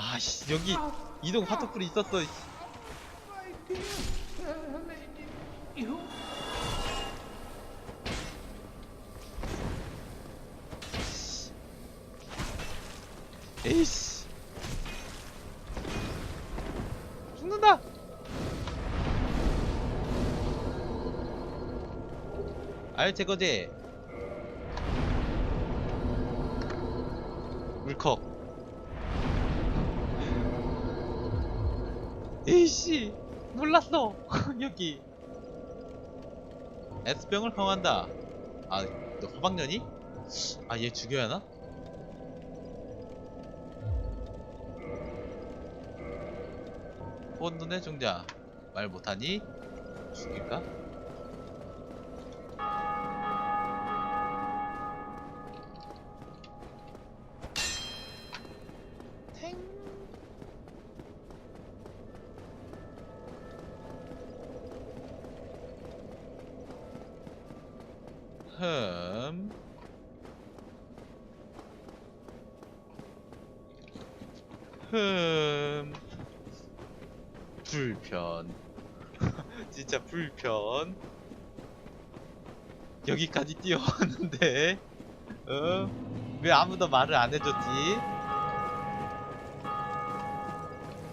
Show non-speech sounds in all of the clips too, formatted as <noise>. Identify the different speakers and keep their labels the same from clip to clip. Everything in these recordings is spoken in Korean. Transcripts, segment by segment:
Speaker 1: 아씨 여기 이동 화토풀이 있었어. 씨. 에이씨. 죽는다. 알 제거제. 물컥 이씨 몰랐어 <laughs> 여기 S병을 형한다 아너 허방년이? 아 얘 죽여야 하나? 혼돈의 종자 말 못하니? 죽일까? home. 흠 불편 <laughs> 진짜 불편 여기까지 뛰어왔는데 어? 왜 아무도 말을 안 해줬지?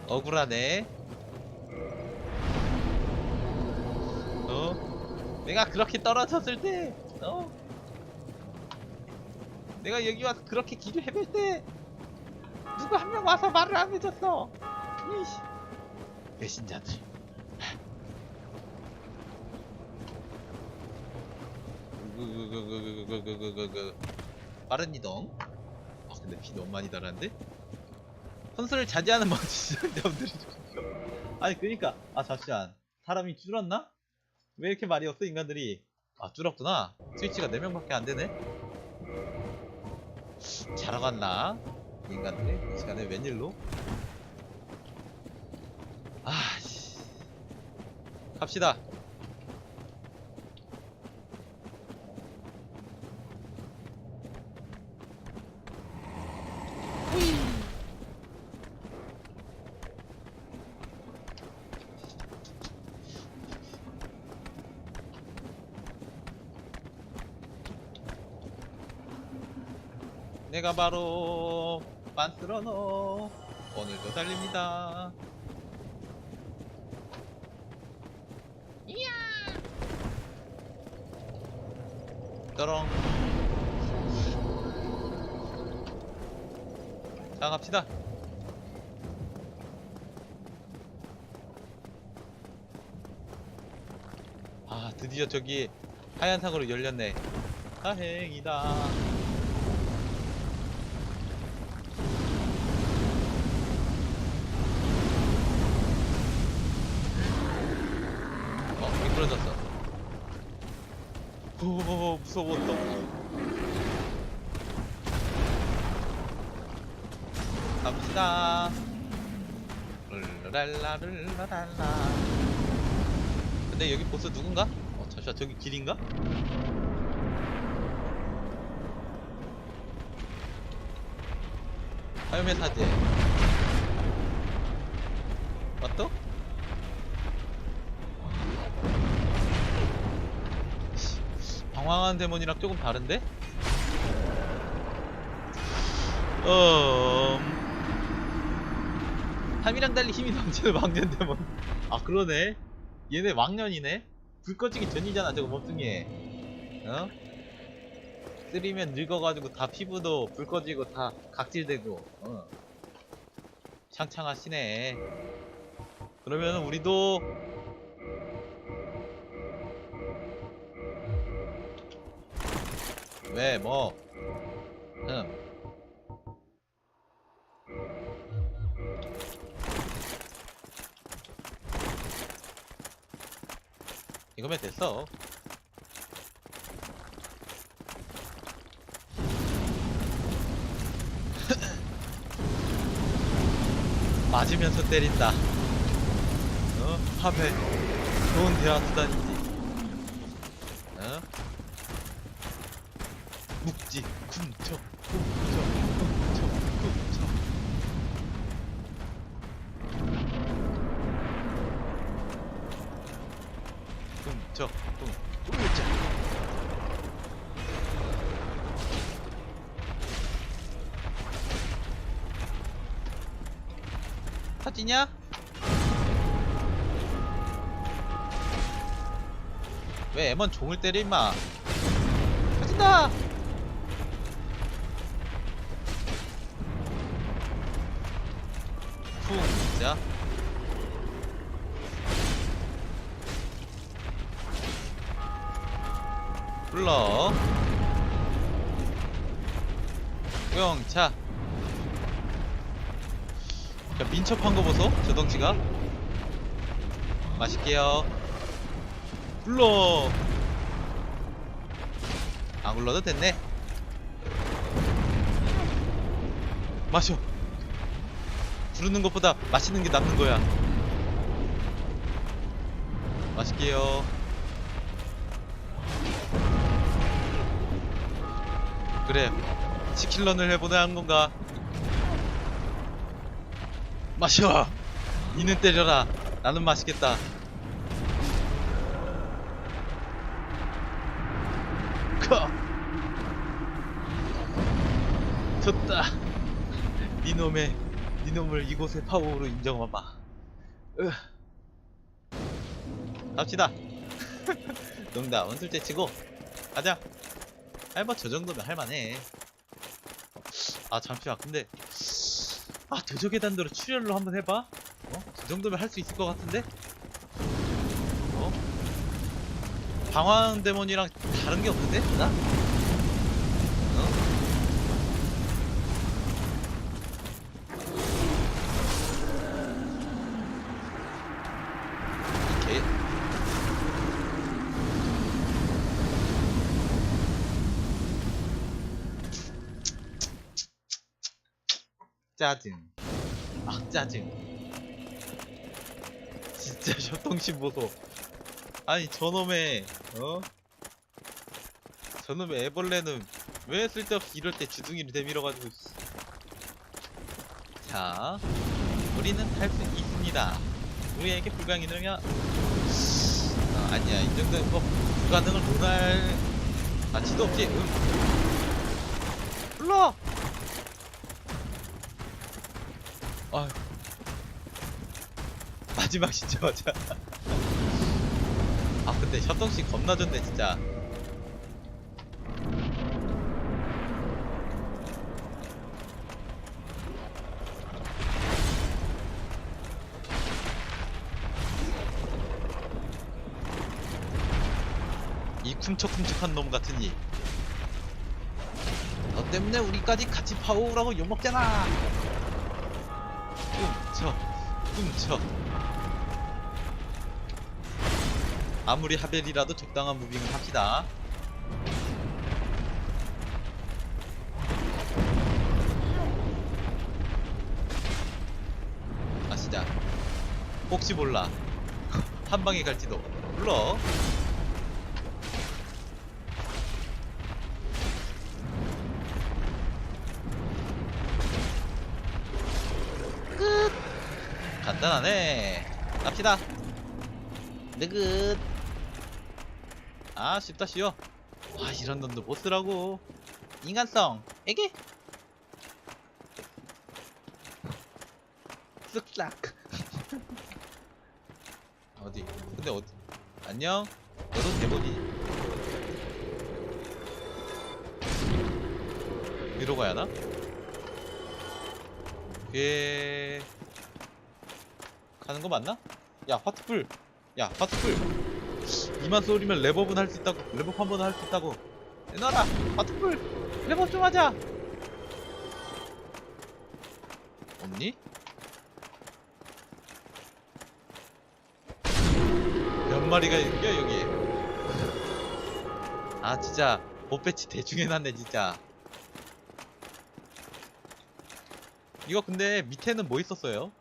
Speaker 1: 억울하네 어? 내가 그렇게 떨어졌을 때 내가 여기 와서 그렇게 길을 헤맬 때 누구 한 명 와서 말을 안 해줬어. 이씨. 배신자들. 그그그그그그그그그 빠른 이동. 아 근데 비 너무 많이 달았는데? 선수를 자제하는 먼지 시장자분들이 아니 그니까 아 잠시만 사람이 줄었나? 왜 이렇게 말이 없어 인간들이 아 줄었구나 스위치가 4명밖에 안되네 자러 갔나? 인간들 이 시간에 웬일로? 아씨 갑시다 제가 바로 만스러너 오늘도 달립니다. 이야! 따롱. 자 갑시다. 아 드디어 저기 하얀 상으로 열렸네. 다행이다. 없어 보인다. 갑시다. 룰랄라 룰랄라. 근데 여기 보스 누군가? 어 잠시만 저기 길인가? 화염의 사제. 예상한 데몬이랑 조금 다른데? 어... 탐이랑 달리 힘이 넘치는 왕년 데몬 아 그러네 얘네 왕년이네 불 꺼지기 전이잖아 저거 몸뚱이에 어? 쓰리면 늙어가지고 다 피부도 불 꺼지고 다 각질되고 어. 창창하시네 그러면 우리도 왜, 뭐. 음. 이거면 됐어. <laughs> 맞으면서 때린다. 어? 화폐. 좋은 대화 쓰다니. 있지 군청 군청 군청 군청 군청 군청 사지냐? 왜 M1 종을 때려 임마? 사진다! 불러 우영차. 야 민첩한 거 보소 저 덩치가. 맛있게요. 불러 안 불러도 됐네. 마셔. 부르는 것보다 마시는 게 낫는 거야. 맛있게요 그래. 치킨런을 해보자 한 건가? 마셔. 니는 때려라. 나는 맛있겠다. 커 졌다. 니놈의 니놈을 이곳의 파워로 인정하마. 으. 갑시다. <laughs> 농담 원술제 치고. 가자 할바 저 정도면 할만해 아 잠시만 근데 아 대저 계단대로 출혈로 한번 해봐 어? 저 정도면 할 수 있을 것 같은데 어? 방황 데몬이랑 다른 게 없는데? 나? 짜증. 아 짜증. 진짜 <laughs> 협동심 보소. 아니 저놈의 어? 저놈의 애벌레는 왜 쓸데없이 이럴 때 주둥이를 내밀어가지고 씨. 자 우리는 할수 있습니다. 우리에게 불가능이 능력 아, 아니야. 이 정도는 뭐 불가능을 논할 가치도 없지. 응. 불러 아휴 <laughs> 마지막 시점하자. <laughs> 아 근데 셔동씨 겁나 좋네 진짜. 이 쿰척쿰척한 놈 같으니 너 때문에 우리까지 같이 파오라고 욕먹잖아 훔쳐. 훔쳐. 아무리 하벨이라도 적당한 무빙을 합시다. 아시자 혹시 몰라. <laughs> 한 방에 갈지도 불러 간단하네. 갑시다. 느긋. 아 쉽다 쉬워. 와 이런 놈도 보스라고. 인간성. 에게. 쓱싹. <laughs> 어디? 근데 어디? 안녕. 너도 대본이. 위로 가야 하나? 그게 가는 거 맞나? 야 파트풀. 야 파트풀. 이만 쏘리면 랩업은 할수 있다고 랩업 한 번은 할수 있다고. 내놔라 파트풀. 랩업 좀 하자. 없니? 몇 마리가 있겨 여기? 아 진짜. 못 배치 대충 해놨네 진짜. 이거 근데 밑에는 뭐 있었어요?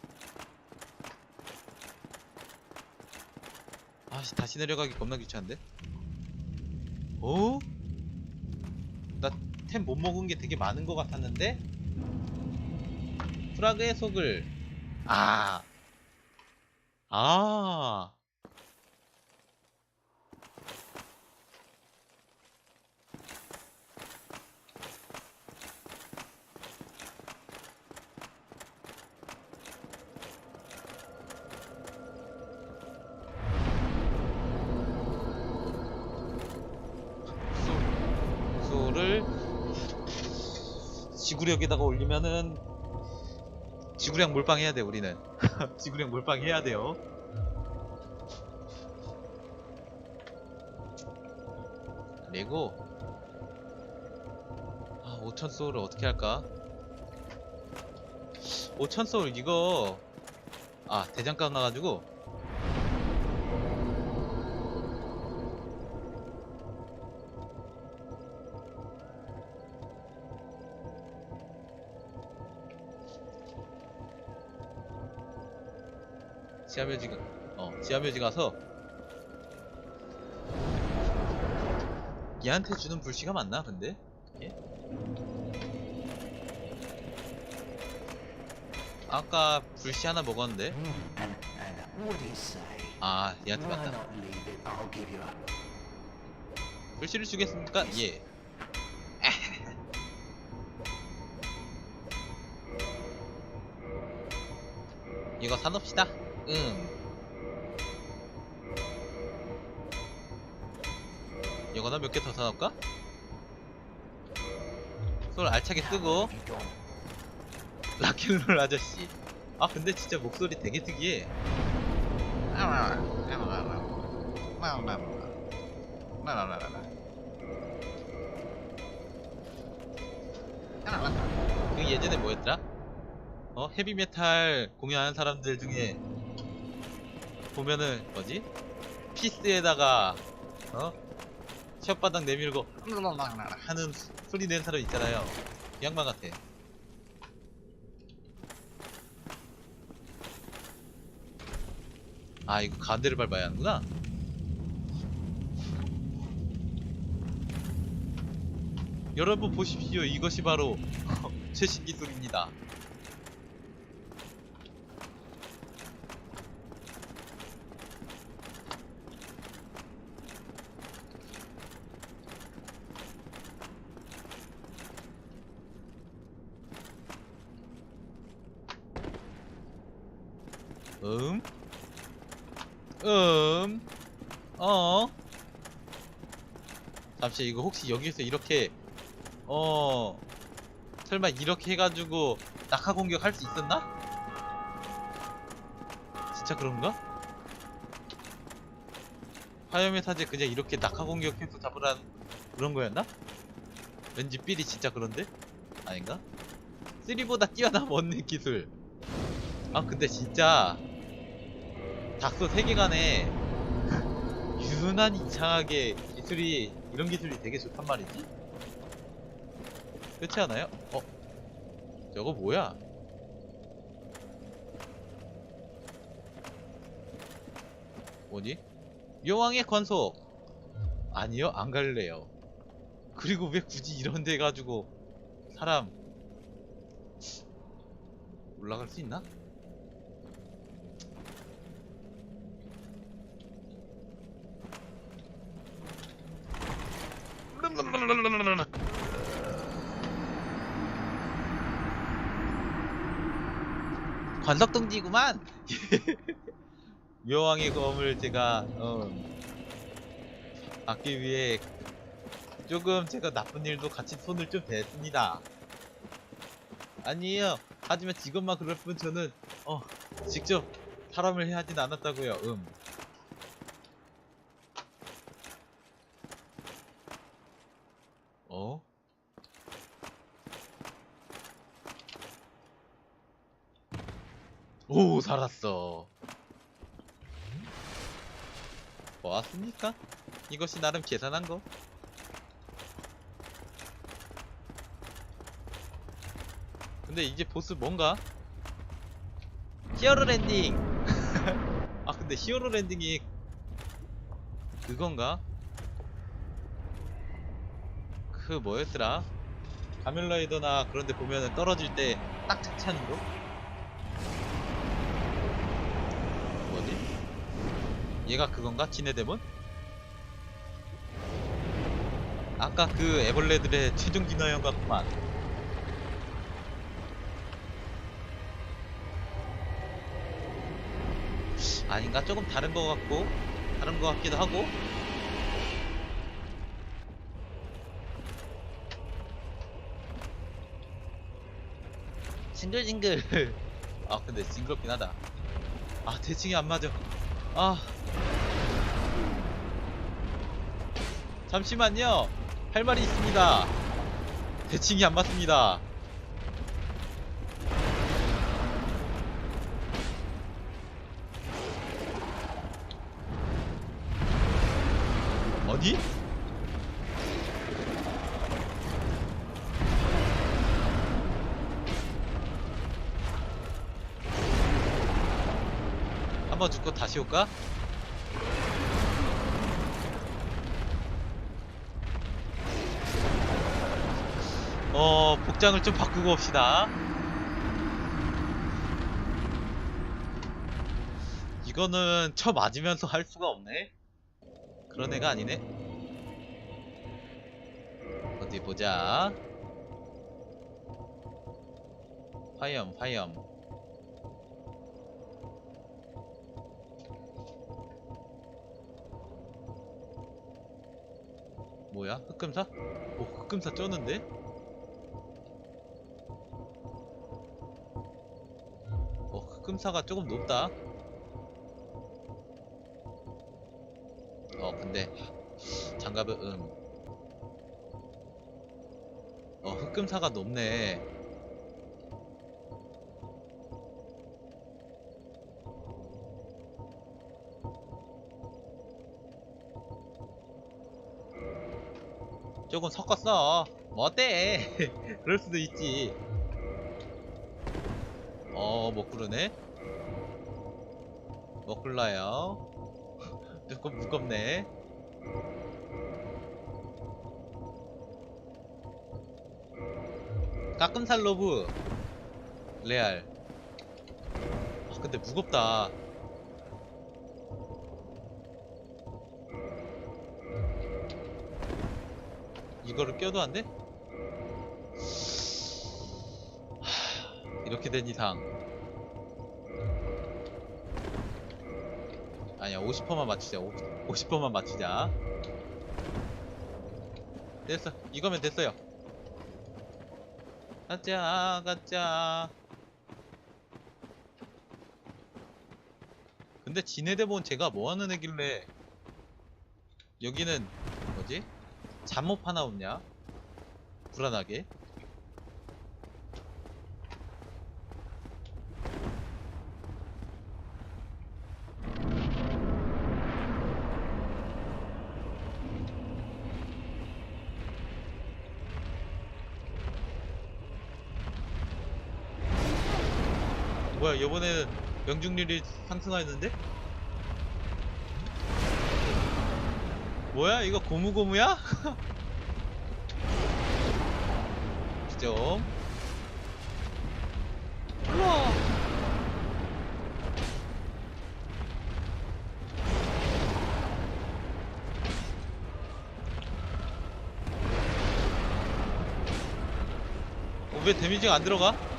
Speaker 1: 아씨 다시 내려가기 겁나 귀찮은데? 어? 나템 못 먹은 게 되게 많은 것 같았는데? 프라그의 속을 아 아. 지구력에다가 올리면은 지구력 몰빵 해야 돼 우리는. <laughs> 지구력 몰빵 해야 돼요. 그리고 아 5천 소울을 어떻게 할까? 5천 소울 이거 아 대장간 나가지고 지하묘지 가, 어 지하묘지 가서 얘한테 주는 불씨가 맞나 근데 그게? 아까 불씨 하나 먹었는데? 아 얘한테 맞다 불씨를 주겠습니까? 예 <laughs> 이거 사놓읍시다 응 이거나 몇 개 더 사놓을까? 손을 알차게 쓰고? 락킬롤 아저씨 아 근데 진짜 목소리 되게 특이해 그 예전에 뭐였더라? 어 헤비메탈 공연하는 사람들 중에 보면은 뭐지? 피스에다가 어? 혓바닥 내밀고 하는 소리 내는 사람 있잖아요. 이 양반 같아. 아 이거 가운데를 밟아야 하는구나. 여러분 보십시오. 이것이 바로 <laughs> 최신 기술입니다 음? 음? 어? 잠시 이거 혹시 여기서 이렇게 어 설마 이렇게 해가지고 낙하 공격 할 수 있었나? 진짜 그런가? 화염의 사제 그냥 이렇게 낙하 공격해서 잡으란 그런 거였나? 왠지 삘이 진짜 그런데? 아닌가? 3보다 뛰어난 원내 기술 아 근데 진짜 닥터 세계관에 <laughs> 유난히 이상하게 기술이 이런 기술이 되게 좋단 말이지? 그렇지 않아요? 어? 저거 뭐야? 뭐지? 여왕의 관속 아니요 안 갈래요 그리고 왜 굳이 이런 데 가지고 사람 올라갈 수 있나? 관석동지구만. <laughs> 묘왕의 검을 제가 어, 받기 위해 조금 제가 나쁜 일도 같이 손을 좀 댔습니다. 아니에요. 하지만 지금만 그럴 뿐 저는 어 직접 사람을 해하진 않았다고요. 음. 어? 오 살았어 뭐왔습니까? 이것이 나름 계산한 거 근데 이제 보스 뭔가? 히어로 랜딩 <laughs> 아 근데 히어로 랜딩이 그건가? 그 뭐였더라? 가면라이더나 그런데 보면은 떨어질 때 딱 착차는 거? 뭐지? 얘가 그건가? 지네데몬? 아까 그 애벌레들의 최종 진화형 같구만 아닌가? 조금 다른 거 같고 다른 거 같기도 하고 징글징글 <laughs> 아 근데 징그럽긴 하다 아 대칭이 안 맞아 아. 잠시만요. 할 말이 있습니다. 대칭이 안 맞습니다 한번 죽고 다시 올까? 어, 복장을 좀 바꾸고 옵시다. 이거는 쳐 맞으면서 할 수가 없네. 그런 애가 아니네. 어디 보자. 화염, 화염. 뭐야? 흑금사? 오, 흑금사 쩌는데? 어, 흑금사가 조금 높다. 어, 근데 장갑은 음. 어, 흑금사가 높네. 조금 섞었어. 뭐 어때? <laughs> 그럴 수도 있지. 어, 못 구르네. 못 굴러요. <laughs> 조금 무겁네. 가끔살 러브 레알. 아, 근데 무겁다. 이거를 껴도 안 돼? 하, 이렇게 된 이상. 아니야 50%만 맞추자. 50%만 맞추자. 됐어. 이거면 됐어요. 가자 가자 근데 지네대본 제가 뭐하는 애길래 여기는? 잠옷 하나 없냐? 불안하게 뭐야 이번에는 명중률이 상승하였는데? 뭐야 이거 고무고무야? <laughs> 좀 우와 어, 왜 데미지가 안 들어가?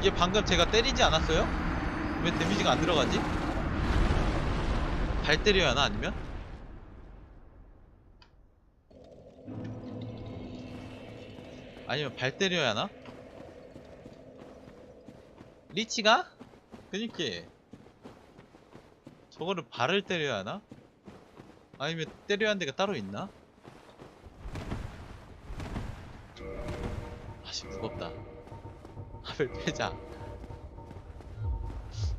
Speaker 1: 이게 방금 제가 때리지 않았어요? 왜 데미지가 안 들어가지? 발 때려야 하나 아니면? 아니면 발 때려야 하나? 리치가? 그니까 저거를 발을 때려야 하나? 아니면 때려야 하는 데가 따로 있나? 아씨 무겁다 하벨 패자.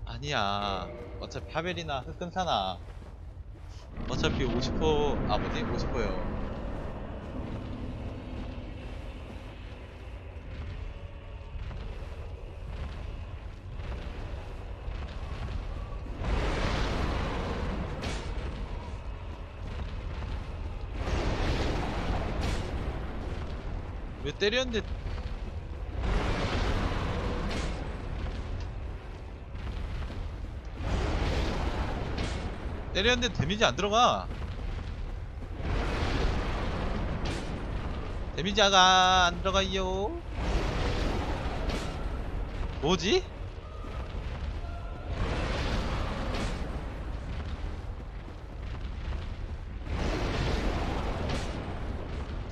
Speaker 1: 아니야. 어차피 하벨이나 흑금사나. 어차피 50%아 뭐지? 50%요. 왜 때렸는데 때렸는데 데미지 안 들어가. 데미지가 안 들어가요. 뭐지?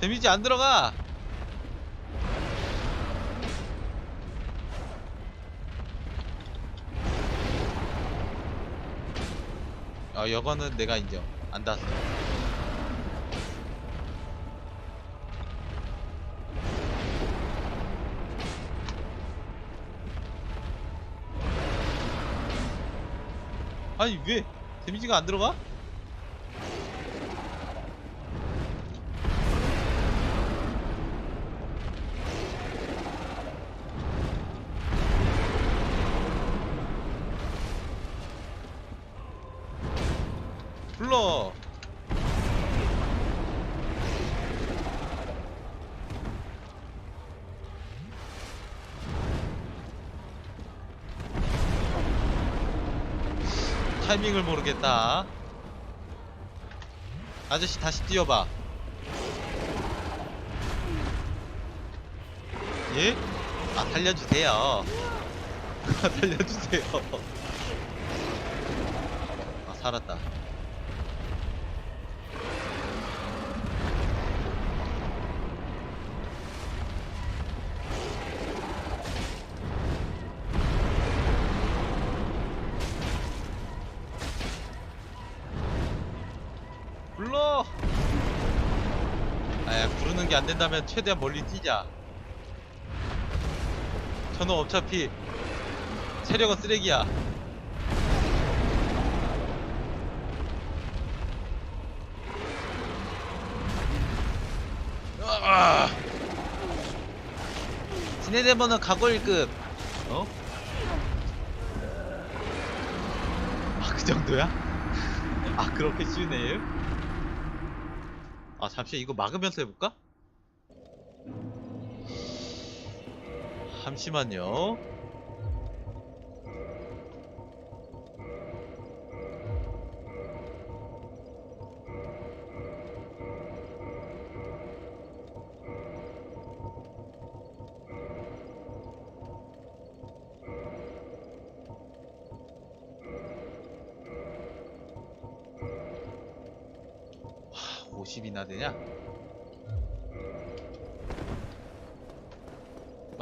Speaker 1: 데미지 안 들어가. 어 이거는 내가 인정. 안 닿았어. 아니 왜? 데미지가 안 들어가? 타이밍을 모르겠다. 아저씨 다시 뛰어봐. 예? 아 살려주세요. 살려주세요. <laughs> 아 살았다 안 된다면 최대한 멀리 뛰자 저는 어차피 체력은 쓰레기야 아! 지네데모는 1급 어? 아 그 정도야? 아 그렇게 쉬우네 아 잠시 이거 막으면서 해볼까? 잠시만요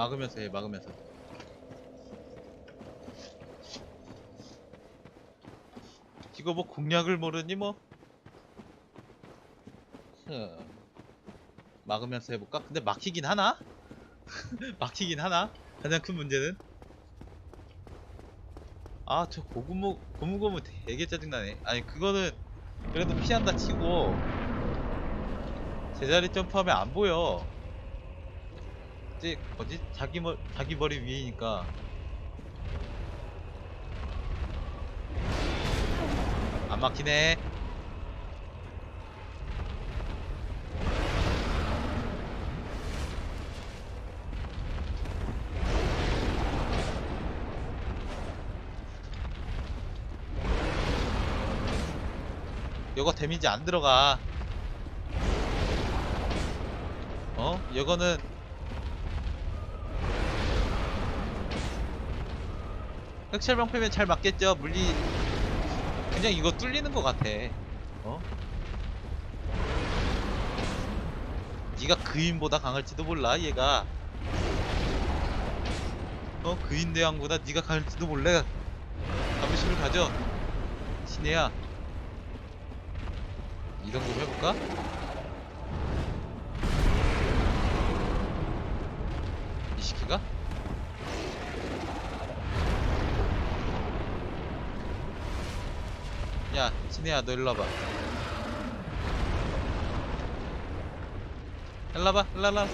Speaker 1: 막으면서 해 막으면서 이거 뭐 공략을 모르니 뭐 흠. 막으면서 해볼까? 근데 막히긴 하나? <laughs> 막히긴 하나? 가장 큰 문제는 아 저 고무고 고무고무 되게 짜증나네 아니 그거는 그래도 피한다 치고 제자리 점프하면 안 보여 이제 뭐지? 자기 머 자기 머리 위이니까. 안 막히네. 요거 데미지 안 들어가. 어? 요거는 흑철방패면 잘 맞겠죠? 물리 그냥 이거 뚫리는 것 같아 어? 네가 그인보다 강할지도 몰라 얘가 어? 그인 대왕보다 네가 강할지도 몰라 자부심을 가져 신혜야 이동 좀 해볼까? 이 시키가? 야, 신혜야, 너 일로 와봐. 일로 와봐, 일로 와, 일로 와.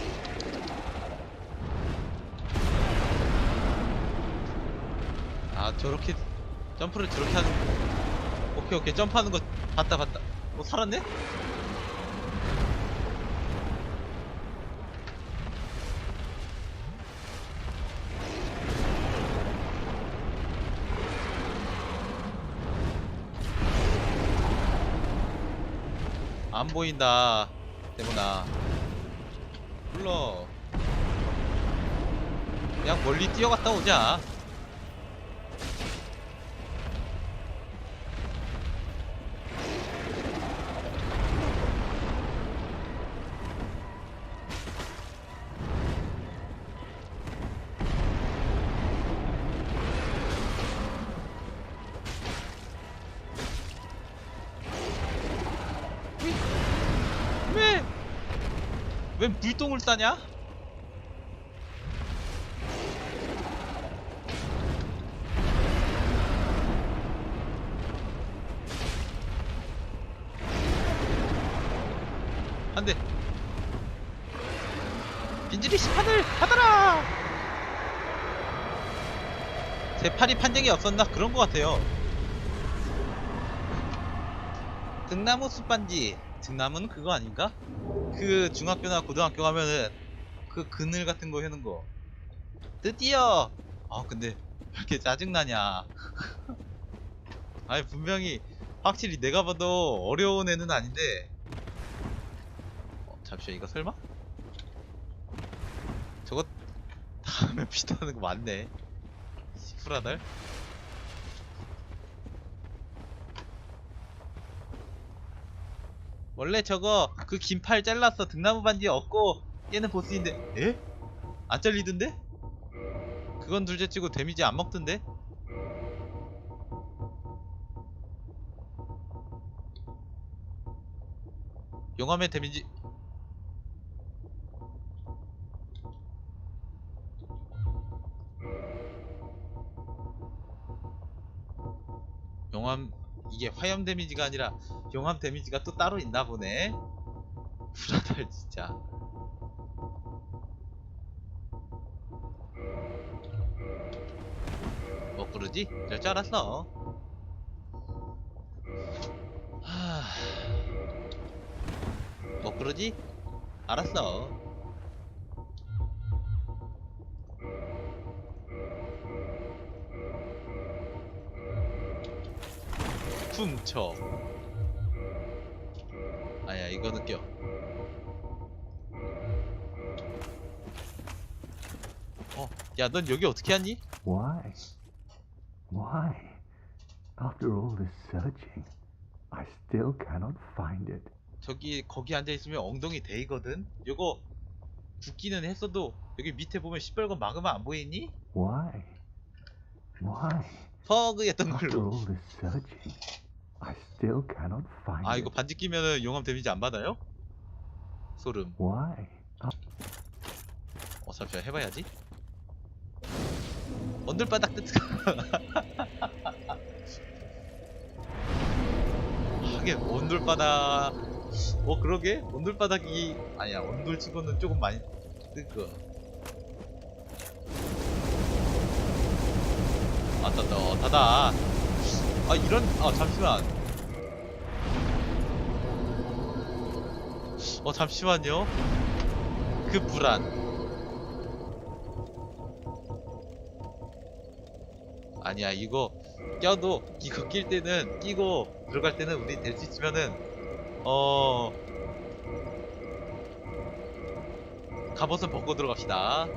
Speaker 1: 아, 저렇게, 점프를 저렇게 하는. 오케이, 오케이, 점프하는 거 봤다, 봤다. 어, 살았네? 안 보인다. 대문아. 불러. 그냥 멀리 뛰어갔다 오자 웬 불똥을 따냐? 안돼. 빈지리 시판을 받아라! 제 팔이 판정이 없었나? 그런 것 같아요. 등나무 숲반지. 등나무는 그거 아닌가? 그 중학교나 고등학교 가면은 그 그늘 같은 거 해놓은 거. 드디어! 아 근데 왜 이렇게 짜증나냐. <laughs> 아니 분명히 확실히 내가 봐도 어려운 애는 아닌데. 어, 잠시만 이거 설마? 저거 다음에 <laughs> 피타는 거 맞네. 시프라달 원래 저거 그 긴 팔 잘랐어 등나무 반지 얻고 얘는 보스인데 에? 안 잘리던데? 그건 둘째치고 데미지 안 먹던데? 용암의 데미지 용암 이게 화염 데미지가 아니라 용암 데미지가 또 따로 있나 보네. 불안할 진짜. 뭐 그러지? 그럴 줄 알았어. 하... 뭐 그러지? 알았어. 훔쳐 이거 느껴 어, 야, 넌 여기 어떻게 왔니?
Speaker 2: Why? Why? After all this searching, I still cannot find it.
Speaker 1: 저기 거기 앉아 있으면 엉덩이 데이거든. 요거 죽기는 했어도 여기 밑에 보면 시뻘건 마그마 안 보이니?
Speaker 2: Why? Why?
Speaker 1: 퍼그였던
Speaker 2: After
Speaker 1: 걸로.
Speaker 2: all this searching, I still cannot find
Speaker 1: 아 이거
Speaker 2: it.
Speaker 1: 반지 끼면은 용암 데미지 안 받아요? 소름.
Speaker 2: Why?
Speaker 1: 어 잠시만 해봐야지. 언들바닥 뜻. <laughs> 하긴 온돌바닥. 어 그러게 온돌바닥이 아니야 온돌 치고는 조금 많이 뜨거. 아 따뜻하다. 아 이런 아 잠시만. 어 잠시만요. 그 불안. 아니야 이거 껴도 이거 낄 때는 끼고 들어갈 때는 우리 될 수 있으면은 어 갑옷은 벗고 들어갑시다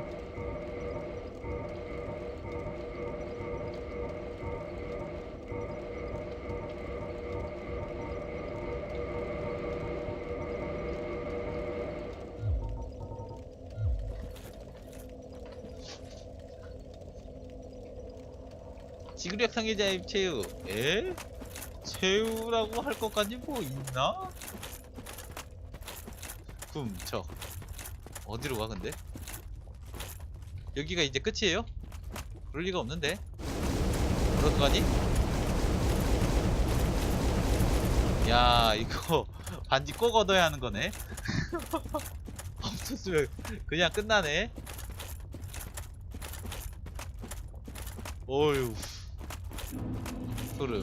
Speaker 1: 지구력 상해자입 최우 에? 최우라고 할 것까지 뭐 있나? 훔쳐 어디로 가 근데? 여기가 이제 끝이에요? 그럴 리가 없는데 어떡하니? 야 이거 <laughs> 반지 꼭 얻어야 하는 거네 <laughs> 없었으면 그냥 끝나네 어휴 소름.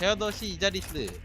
Speaker 1: 헤어더시 이자리스